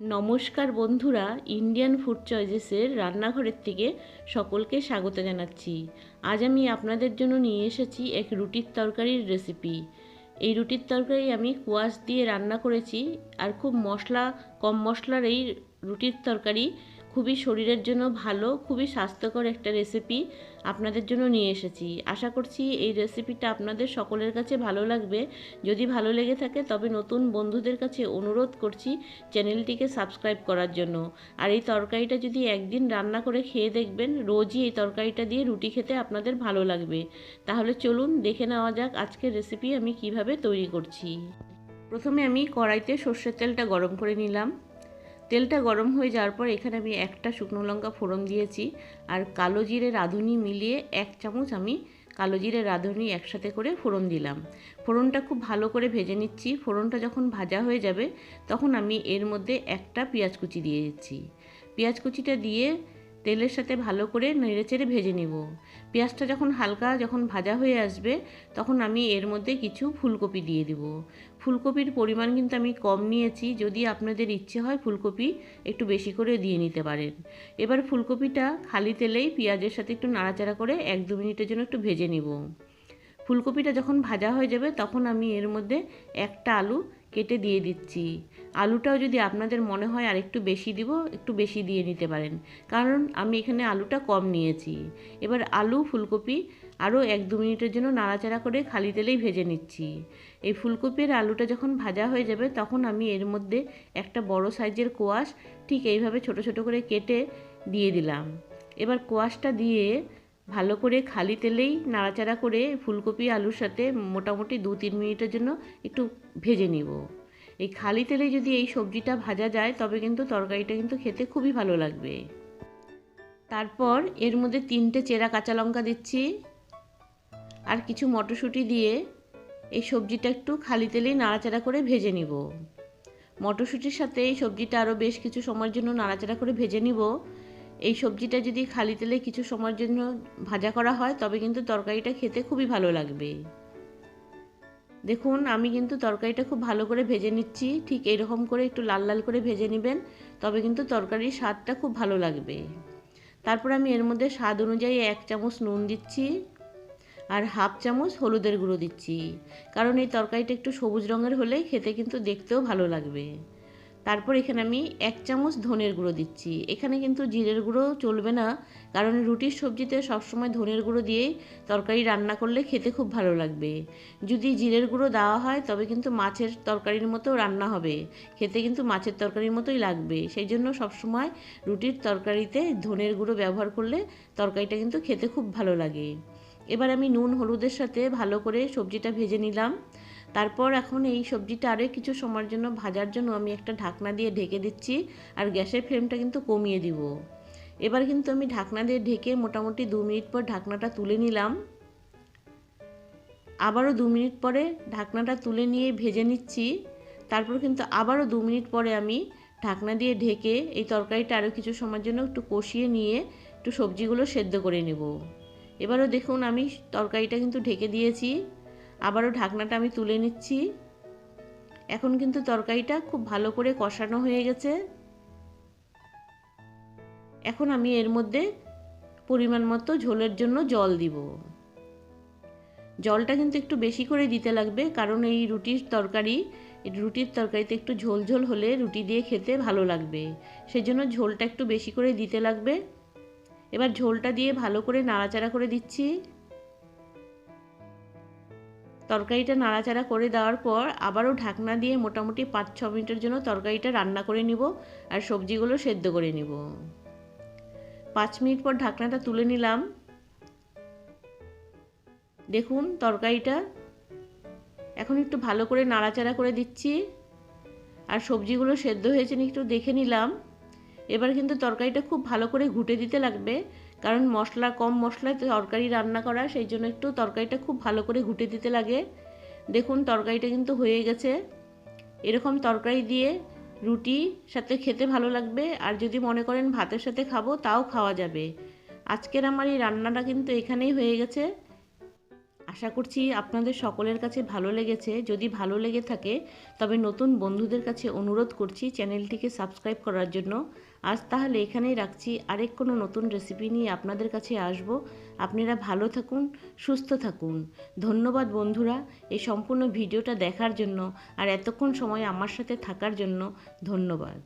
নমস্কার বন্ধুরা Indian food চয়েসেসের রান্নাঘরের থেকে সকলকে স্বাগত জানাচ্ছি। আজ আমি আপনাদের জন্য নিয়ে এসেছি এক রুটির তরকারির রেসিপি এই রুটির তরকারি আমি কোয়াশ দিয়ে রান্না করেছি আর খুব মশলা, কম মশলার এই রুটির তরকারি খুবই শরীরের জন্য ভালো, খুবই স্বাস্থ্যকর একটা রেসিপি আপনাদের জন্য নিয়ে এসেছি। আশা করছি এই রেসিপিটা আপনাদের সকলের কাছে ভালো লাগবে। যদি ভালো লেগে থাকে তবে নতুন বন্ধুদের কাছে অনুরোধ করছি চ্যানেলটিকে সাবস্ক্রাইব করার জন্য। আর এই তরকারিটা যদি একদিন রান্না করে খেয়ে দেখবেন, রোজই এই তরকারিটা দিয়ে রুটি খেতে আপনাদের ভালো লাগবে। তাহলে চলুন দেখে নেওয়া যাক আজকের রেসিপি আমি কীভাবে তৈরি করছি। প্রথমে আমি কড়াইতে সর্ষের তেলটা গরম করে নিলাম। তেলটা গরম হয়ে যাওয়ার পর এখানে আমি একটা শুকনো লঙ্কা ফোড়ন দিয়েছি আর কালো জিরে রাঁধুনি মিলিয়ে এক চামচ আমি কালো জিরে রাঁধুনি একসাথে করে ফোড়ন দিলাম। ফোড়নটা খুব ভালো করে ভেজে নিচ্ছি। ফোড়নটা যখন ভাজা হয়ে যাবে তখন আমি এর মধ্যে একটা পেঁয়াজ কুচি দিয়ে দিচ্ছি। পেঁয়াজ কুচিটা দিয়ে তেলের সাথে ভালো করে নেড়েচেড়ে ভেজে নেব। পেঁয়াজটা যখন হালকা যখন ভাজা হয়ে আসবে, তখন আমি এর মধ্যে কিছু ফুলকপি দিয়ে দেব। ফুলকপির পরিমাণ কিন্তু আমি কম নিয়েছি, যদি আপনাদের ইচ্ছে হয় ফুলকপি একটু বেশি করে দিয়ে নিতে পারেন। এবার ফুলকপিটা খালি তেলেই পেঁয়াজের সাথে একটু নাড়াচাড়া করে এক দু মিনিটের জন্য একটু ভেজে নিব। ফুলকপিটা যখন ভাজা হয়ে যাবে, তখন আমি এর মধ্যে একটা আলু কেটে দিয়ে দিচ্ছি। আলুটাও যদি আপনাদের মনে হয় আর একটু বেশি দিব, একটু বেশি দিয়ে নিতে পারেন। কারণ আমি এখানে আলুটা কম নিয়েছি। এবার আলু, ফুলকপি আরও এক দু মিনিটের জন্য নাড়াচাড়া করে খালি তেলেই ভেজে নিচ্ছি। এই ফুলকপির আলুটা যখন ভাজা হয়ে যাবে, তখন আমি এর মধ্যে একটা বড় সাইজের কোয়াশ ঠিক এইভাবে ছোট ছোট করে কেটে দিয়ে দিলাম। এবার কোয়াশটা দিয়ে ভালো করে খালি তেলেই নাড়াচাড়া করে ফুলকপি আলুর সাথে মোটামুটি দু তিন মিনিটের জন্য একটু ভেজে নিব। এই খালি তেলে যদি এই সবজিটা ভাজা যায়, তবে কিন্তু তরকারিটা কিন্তু খেতে খুবই ভালো লাগবে। তারপর এর মধ্যে তিনটে চেরা কাঁচা লঙ্কা দিচ্ছি। আর কিছু মটরশুঁটি দিয়ে এই সবজিটা একটু খালি তেলেই নাড়াচাড়া করে ভেজে নিব। মটরশুঁটির সাথে এই সবজিটা আরও বেশ কিছু সময়ের জন্য নাড়াচাড়া করে ভেজে নিব। এই সবজিটা যদি খালি তেলে কিছু সময়ের জন্য ভাজা করা হয়, তবে কিন্তু তরকারিটা খেতে খুবই ভালো লাগবে। দেখুন, আমি কিন্তু তরকারিটা খুব ভালো করে ভেজে নিচ্ছি। ঠিক এরকম করে একটু লাল লাল করে ভেজে নেবেন, তবে কিন্তু তরকারির স্বাদটা খুব ভালো লাগবে। তারপর আমি এর মধ্যে স্বাদ অনুযায়ী এক চামচ নুন দিচ্ছি আর হাফ চামচ হলুদের গুঁড়ো দিচ্ছি। কারণ এই তরকারিটা একটু সবুজ রঙের হলে খেতে কিন্তু দেখতেও ভালো লাগবে। তারপর এখানে আমি এক চামচ ধনের গুঁড়ো দিচ্ছি। এখানে কিন্তু জিরের গুঁড়ো চলবে না, কারণ রুটির সবজিতে সবসময় ধনের গুঁড়ো দিয়েই তরকারি রান্না করলে খেতে খুব ভালো লাগবে। যদি জিরের গুঁড়ো দেওয়া হয়, তবে কিন্তু মাছের তরকারির মতো রান্না হবে। খেতে কিন্তু মাছের তরকারির মতোই লাগবে। সেই জন্য সবসময় রুটির তরকারিতে ধনের গুঁড়ো ব্যবহার করলে তরকারিটা কিন্তু খেতে খুব ভালো লাগে। এবার আমি নুন, হলুদের সাথে ভালো করে সবজিটা ভেজে নিলাম। তারপর এখন এই সবজিটা আরও কিছু সময়ের জন্য ভাজার জন্য আমি একটা ঢাকনা দিয়ে ঢেকে দিচ্ছি আর গ্যাসের ফ্লেমটা কিন্তু কমিয়ে দিব। এবার কিন্তু আমি ঢাকনা দিয়ে ঢেকে মোটামুটি দু মিনিট পর ঢাকনাটা তুলে নিলাম। আবারও দু মিনিট পরে ঢাকনাটা তুলে নিয়ে ভেজে নিচ্ছি। তারপর কিন্তু আবারও দু মিনিট পরে আমি ঢাকনা দিয়ে ঢেকে এই তরকারিটা আরও কিছু সময়ের জন্য একটু কষিয়ে নিয়ে একটু সবজিগুলো সেদ্ধ করে নেব। এবারও দেখুন আমি তরকারিটা কিন্তু ঢেকে দিয়েছি। আবারও ঢাকনাটা আমি তুলে নিচ্ছি। এখন কিন্তু তরকারিটা খুব ভালো করে কষানো হয়ে গেছে। এখন আমি এর মধ্যে পরিমাণ মতো ঝোলের জন্য জল দিব। জলটা কিন্তু একটু বেশি করে দিতে লাগবে, কারণ এই রুটির তরকারি রুটির তরকারিতে একটু ঝোল ঝোল হলে রুটি দিয়ে খেতে ভালো লাগবে। সেই জন্য ঝোলটা একটু বেশি করে দিতে লাগবে। এবার ঝোলটা দিয়ে ভালো করে নাড়াচাড়া করে দিচ্ছি। তরকারিটা নাড়াচাড়া করে দেওয়ার পর আবারও ঢাকনা দিয়ে মোটামুটি পাঁচ, ছ মিনিটের জন্য তরকারিটা রান্না করে নিব আর সবজিগুলো সেদ্ধ করে নিব। পাঁচ মিনিট পর ঢাকনাটা তুলে নিলাম। দেখুন তরকারিটা এখন একটু ভালো করে নাড়াচাড়া করে দিচ্ছি আর সবজিগুলো সেদ্ধ হয়েছে একটু দেখে নিলাম। এবার কিন্তু তরকারিটা খুব ভালো করে ঘুটে দিতে লাগবে কারণ মশলা, কম মশলায় তরকারি রান্না করা, সেই জন্য একটু তরকারিটা খুব ভালো করে ঘুটে দিতে লাগে। দেখুন, তরকারিটা কিন্তু হয়ে গেছে। এরকম তরকারি দিয়ে রুটি, সাথে খেতে ভালো লাগবে। আর যদি মনে করেন ভাতের সাথে খাব, তাও খাওয়া যাবে। আজকের আমার এই রান্নাটা কিন্তু এখানেই হয়ে গেছে। আশা করছি আপনাদের সকলের কাছে ভালো লেগেছে। যদি ভালো লেগে থাকে, তবে নতুন বন্ধুদের কাছে অনুরোধ করছি চ্যানেলটিকে সাবস্ক্রাইব করার জন্য। আজ তাহলে এখানেই রাখছি। আরেক কোনো নতুন রেসিপি নিয়ে আপনাদের কাছে আসব। আপনারা ভালো থাকুন, সুস্থ থাকুন। ধন্যবাদ বন্ধুরা এই সম্পূর্ণ ভিডিওটা দেখার জন্য আর এতক্ষণ সময় আমার সাথে থাকার জন্য ধন্যবাদ।